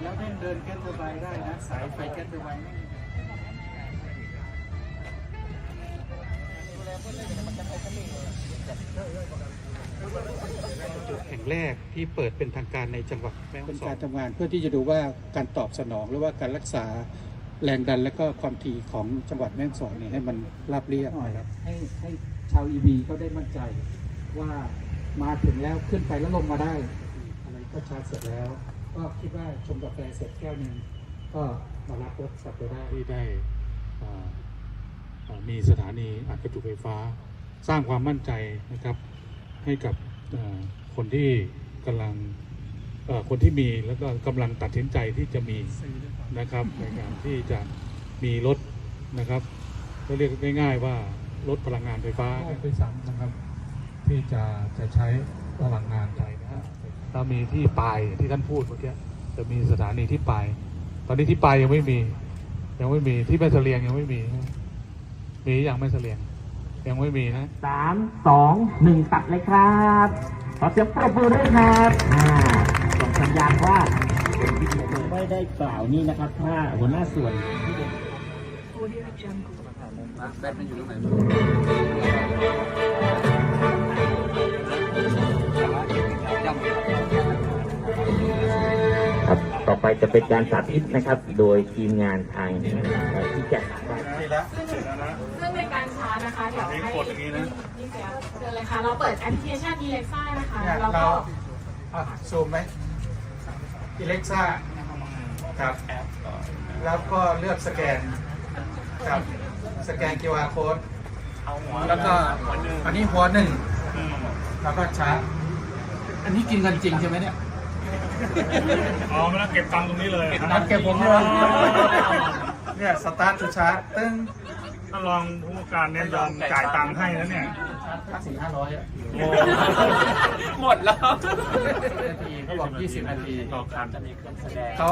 เดินแก๊สเทอร์ไบน์ได้นะ สายไฟแก๊สเทอร์ไบน์ไม่มีจุดแห่งแรกที่เปิดเป็นทางการในจังหวัดแม่ฮ่เป็อนงสอการนทำงานเพื่อที่จะดูว่าการตอบสนองหรือว่าการรักษาแรงดันและก็ความถี่ของจังหวัดแม่ฮ่องสอนเนี่ยให้มันราบเรียบนะครับ ให้ให้ชาว EV เขาได้มั่นใจว่ามาถึงแล้วขึ้นไปแล้วลงมาได้ อะไรก็ชาร์จเสร็จแล้ว ก็คิดว่าชมกาแฟเสร็จแก้วหนึ่งก็มารับรถกลับไปได้ที่ได้อ่าอ่ามีสถานีอัดประจุไฟฟ้า สร้างความมั่นใจนะครับ ให้กับเอ่อคนที่กำลังเอ่อคนที่มีแล้วก็กำลังตัดสินใจที่จะมีนะครับในการที่จะมีรถนะครับก็เรียกง่าย ๆ ว่ารถพลังงานไฟฟ้าด้วยซ้ำนะครับ ที่จะจะใช้พลังงานไฟนะฮะ เรามีที่ปลายที่ท่านพูดเมื่อกี้จะมีสถานีที่ปลายตอนนี้ที่ปลายยังไม่มี ยังไม่มีที่แม่เสลียงยังไม่มีนะมีอย่างแม่เสลียง ยังไม่มีนะสามสองหนึ่งตัดเลยครับขอเสียงปรบมือด้วยครับอ่าส่งสัญญาณว่าเป็นวิดีโอไม่ได้กล่าวนี่นะครับถ้าหัวหน้าส่วนที่เป็นแบตมันอยู่ตรงไหน ไปจะเป็นการสาธิตนะครับ โดยทีมงานทางเอ่อที่จะซึ่งในการชาร์จนะคะเดี๋ยวให้กดอย่างนี้นะนี่เสียเชิญเลยค่ะเราเปิดแอปพลิเคชัน Alexa นะคะเนี่ยแล้วเราก็อะซูมไหมอิเล็กซ่าครับแล้วก็เลือกสแกนครับสแกน QR code แล้วก็อันนี้หัวหนึ่งแล้วก็ชาร์จอันนี้กินกันจริงใช่ไหมเนี่ย อ๋อไม่ต้องเก็บตังค์ตรงนี้เลยนัดเก็บผมเลยเนี่ยสตาร์ททูชาร์จตึ้งถ้าลองผู้การเนี่ยยอมจ่ายตังค์ให้แล้วเนี่ยห้าสี่ห้าร้อยอะโอ้หมดแล้ว นาทีเขาบอกยี่สิบนาที ต่อคันเขา